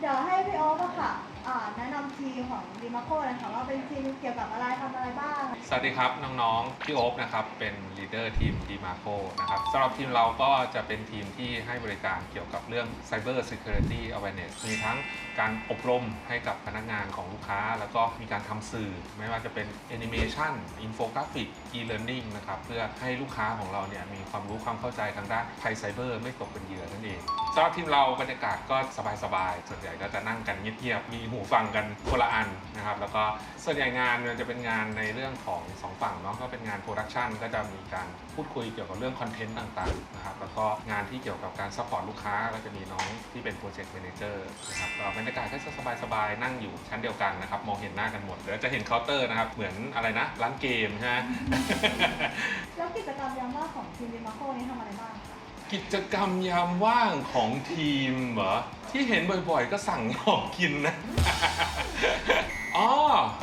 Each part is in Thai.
เดี๋ยวให้พี่โอ๊คอะค่ะอ่าแนะนำทีมของดีมาโคเลยค่ะว่าเป็นทีมเกี่ยวกับอะไรทำอะไรบ้าง สวัสดีครับ น้องๆพี่โอ๊คนะครับเป็นลีดเดอร์ทีมดีมาโคนะครับสำหรับทีมเราก็จะเป็นทีมที่ให้บริการเกี่ยวกับเรื่อง Cyber Security Awareness มีทั้งการอบรมให้กับพนักงานของลูกค้า แล้วก็มีการทำสื่อ ไม่ว่าจะเป็น Animation Infographic E-Learning นะครับเพื่อให้ลูกค้าของเราเนี่ยมีความรู้ความเข้าใจทางด้านภัยไซเบอร์ไม่ตกเป็นเหยื่อนั่นเองสำหรับทีมเราบรรยากาศก็สบายๆส่วนใหญ่ก็จะนั่งกันเงียบๆมีหูฟังกันคนละอันนะครับแล้วก็ส่วนใหญ่งานมันจะเป็นงานในเรื่องของสองฝั่งเนาะก็เป็นงานโปรดักชันก็จะมีการพูดคุยเกี่ยวกับเรื่องคอนเทนต์ต่างๆนะครับแล้วก็งานที่เกี่ยวกับการซัพพอร์ตลูกค้าก็จะมีน้องที่เป็นโปรเจกต์แมเนเจอร์นะครับก็บรรยากาศก็จะสบายๆนั่งอยู่ชั้นเดียวกันนะครับมองเห็นหน้ากันหมดเดี๋ยวจะเห็นเคาน์เตอร์นะครับเหมือนอะไรนะร้านเกมใช่ไหมแล้วกิจกรรมยามว่างของทีมดีมาโคนี้ทำอะไรบ้างคะกิจกรรมยามว่างของทีมเหรอที่เห็นบ่อยๆ ก็สั่งของกินนะอ๋อ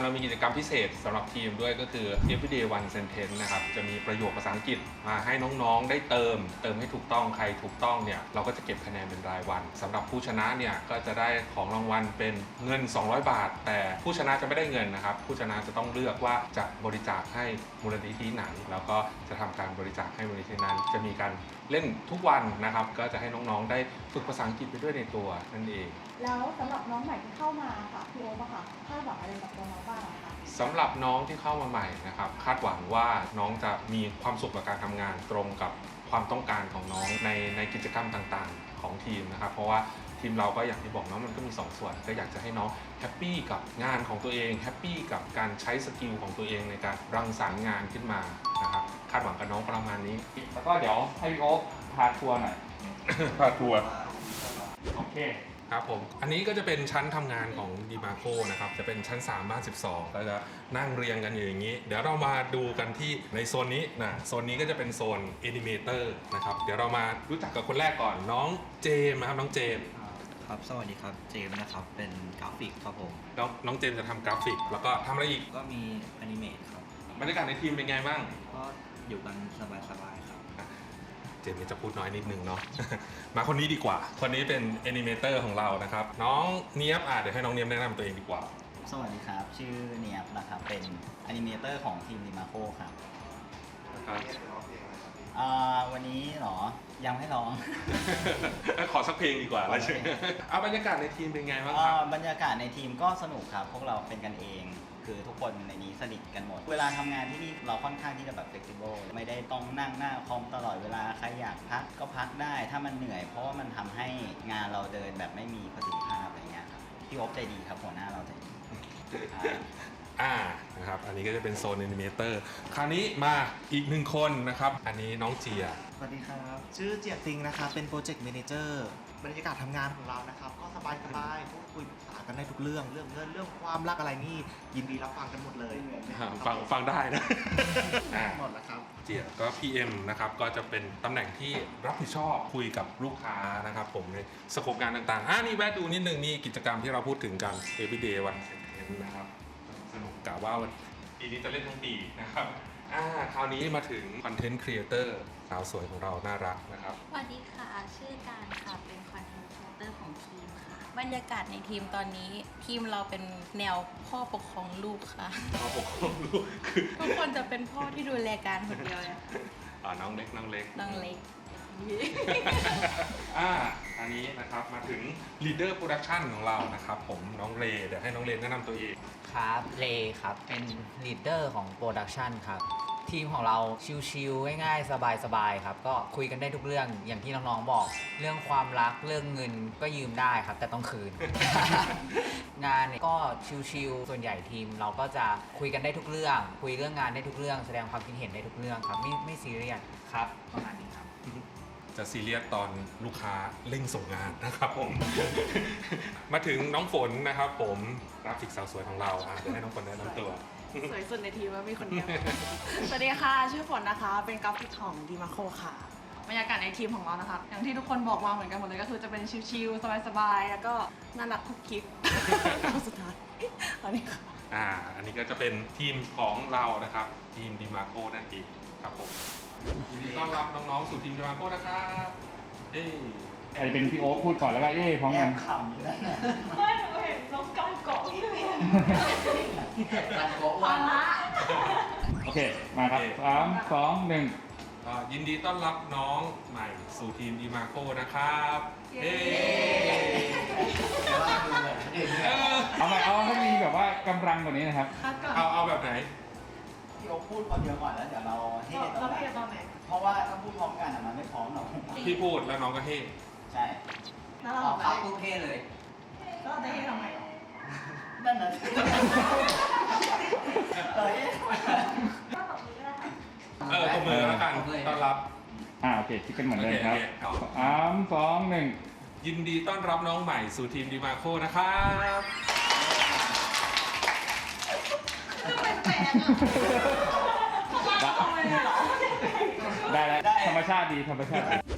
เรามีกิจกรรมพิเศษสำหรับทีมด้วยก็คือ Everyday One Sentence นะครับ จะมีประโยคภาษาอังกฤษมาให้น้องๆ ได้เติม เติมให้ถูกต้องใครถูกต้องเนี่ย เราก็จะเก็บคะแนนเป็นรายวันสำหรับผู้ชนะเนี่ย ก็จะได้ของรางวัลเป็นเงิน 200 บาท แต่ผู้ชนะจะไม่ได้เงินนะครับ ผู้ชนะจะต้องเลือกว่าจะบริจาคให้มูลนิธิไหน แล้วก็จะทำการบริจาคให้มูลนิธินั้น จะมีการ เล่นทุกวันนะครับ ก็จะให้น้องๆ ได้ฝึกภาษาอังกฤษไปด้วยในตัวนั่นเอง แล้วสำหรับน้องใหม่ที่เข้ามาค่ะพี่โอ๊คอะค่ะคาดหวังอะไรกับตัวน้องบ้างอะคะ สำหรับน้องที่เข้ามาใหม่นะครับคาดหวังว่าน้องจะมีความสุขกับการทำงานตรงกับความต้องการของน้องในในกิจกรรมต่างๆ ของทีมนะครับ เพราะว่า ทีมเราก็อย่างที่บอกเน้องมันก็มีสองส่วน ก็อยากจะให้น้องแฮปปี้กับงานของตัวเองแฮปปี้กับการใช้สกิลของตัวเองในการรังสรรค์งานขึ้นมานะครับคาดหวังกับน้องประมาณนี้ แล้วก็เดี๋ยวให้พี่โอ๊คพาทัวร์หน่อยพาทัวร์โอเคครับผม อันนี้ก็จะเป็นชั้นทำงานของดีมาโคนะครับ จะเป็นชั้น 3 บ้าน 12 ก็จะนั่งเรียงกันอยู่อย่างนี้ เดี๋ยวเรามาดูกันที่ในโซนนี้นะ โซนนี้ก็จะเป็นโซนแอนิเมเตอร์นะครับ เดี๋ยวเรามารู้จักกับคนแรกก่อนน้องเจมส์นะครับ น้องเจมส์ ครับ สวัสดีครับ เจมส์นะครับ เป็นกราฟิกครับผมน้องน้องเจมส์จะทำกราฟิก แล้วก็ทำอะไรอีกก็มีอนิเมตครับ บรรยากาศในทีมเป็นไงบ้าง ก็อยู่กันสบายๆครับ เจมส์นี่จะพูดน้อยนิดนึงเนาะ มาคนนี้ดีกว่า คนนี้เป็นแอนิเมเตอร์ของเรานะครับ น้องเนียบอะเดี๋ยวให้น้องเนียบแนะนำตัวเองดีกว่า สวัสดีครับ ชื่อเนียบนะครับ เป็นอนิเมเตอร์ของทีมดิมาโคครับ อ่าวันนี้เหรอยังไม่ร้อง ขอสักเพลงดีกว่าแล้วใช่ไหมเอาบรรยากาศในทีมเป็นไงบ้างครับอ่าบรรยากาศในทีมก็สนุกครับ พวกเราเป็นกันเอง คือทุกคนในนี้สนิทกันหมด เวลาทำงานที่นี่เราค่อนข้างที่จะแบบ flexible ไม่ได้ต้องนั่งหน้าคอมตลอดเวลา ใครอยากพักก็พักได้ ถ้ามันเหนื่อย เพราะว่ามันทำให้งานเราเดินแบบไม่มีประสิทธิภาพอะไรเงี้ยครับ พี่โอ๊บใจดีครับหัวหน้าเราใจดีอ่า อ่านะครับอันนี้ก็จะเป็นโซนแอนิเมเตอร์คราวนี้มาอีกหนึ่งคนนะครับ อันนี้น้องเจีย สวัสดีครับ ชื่อเจียติงนะครับ เป็นโปรเจกต์ a ม a นเจอร์บรรยากาศทำงานของเรานะครับ ก็สบายสบายๆพูดคุยปรึกษากันได้ทุกเรื่อง เรื่องเงิน เรื่องความรักอะไรนี่ ยินดีรับฟังกันหมดเลยฟังฟังได้นะอ่า หมดแล้วครับ เจียก็ PM นะครับก็จะเป็นตำแหน่งที่รับผิดชอบคุยกับลูกค้านะครับผมในสโคปงานต่างๆอ่านี่แวะดูนิดนึงนี่กิจกรรมที่เราพูดถึงกัน Everyday One Sentence นะครับ สนุกกะว่าวันปีนี้จะเล่นทั้งปีนะครับอ่าคราวนี้มาถึงคอนเทนต์ครีเอเตอร์สาวสวยของเราน่ารักนะครับ สวัสดีค่ะ ชื่อการค่ะ เป็นคอนเทนต์ครีเอเตอร์ของทีมค่ะ บรรยากาศในทีมตอนนี้ ทีมเราเป็นแนวพ่อปกครองลูกค่ะ พ่อปกครองลูกคือทุกคนจะเป็นพ่อที่ดูแลการคนเดียวเลยค่ะ อ่าน้องเล็กน้องเล็ก น้องเล็ก อ่าอันนี้นะครับมาถึง Leader Production ของเรานะครับผมน้องเรเดี๋ยวให้น้องเรแนะนำตัวเอง ครับเลครับ เป็นลีดเดอร์ของโปรดักชันครับ ทีมของเราชิลๆง่ายๆ สบายๆครับ ก็คุยกันได้ทุกเรื่องอย่างที่น้องๆบอก เรื่องความรักเรื่องเงินก็ยืมได้ครับ แต่ต้องคืน งานเนี่ยก็ชิลๆส่วนใหญ่ทีม เราก็จะคุยกันได้ทุกเรื่อง คุยเรื่องงานได้ทุกเรื่อง แสดงความคิดเห็นได้ทุกเรื่องครับ ไม่ไม่ซีเรียสครับประมาณนี้ครับ จะซีเรียสตอนลูกค้าเร่งส่งงานนะครับผม มาถึงน้องฝนนะครับผมกราฟิกสาวสวยของเราอะเดี๋ยวให้น้องฝนแนะนำตัว สวยสุดในทีมว่ามีคนเดียว สวัสดีค่ะ ชื่อฝนนะคะ เป็นกราฟิกของดีมาโคค่ะ บรรยากาศในทีมของเรานะคะ อย่างที่ทุกคนบอกมาเหมือนกันหมดเลยก็คือจะเป็นชิลๆ สบายๆ แล้วก็น่ารักคุกกิ๊บตอนสุดท้ายตอนนี้ค่ะ อ่า อันนี้ก็จะเป็นทีมของเรานะครับ ทีมดีมาโ o นั่นเองครับผมยินดีต้อนรับน้องๆสู่ทีมดีมาโ o นะครับเอ้ยอาจจะเป็นพี่โอ๊คพูดก่อนแล้วก็เอ้พร้อมแอกันบขำอยู่นั่นนะไม่หนูเห็นน้องกำเกาะพี่เมียการโกะภาว่าระโอเค มาครับสามสองหนึ่งก็ยินดีต้อนรับน้องใหม่สู่ทีมดีมาโคนะครับเย้แต่ว่า กำลังกว่านี้นะครับ คัดก่อนเอาเอาแบบไหน พี่โอ๊คพูดคนเดียวก่อนแล้วเดี๋ยวเราเท่ตรเรางหลัเพียงตอนไหนเพราะว่าถ้าพูดพร้อมกันอะมันไม่พร้อมหรอกพี่พูดแล้วน้องก็เฮ้ใช่แล้วเราออออกกครับไปพูดเท่เลยแล้วเราจะให้ทำไมนั่นน่ะเอ้ยก็ตบมือก็ได้ค่ะเออตบมือแล้วกันต้อนรับ อ่าโอเคคิดกันเหมือนเดิมครับโอเคโอเค สามสองหนึ่งยินดีต้อนรับน้องใหม่สู่ทีมดีมาโคนะครับ ได้แล้วธรรมชาติดีธรรมชาติดี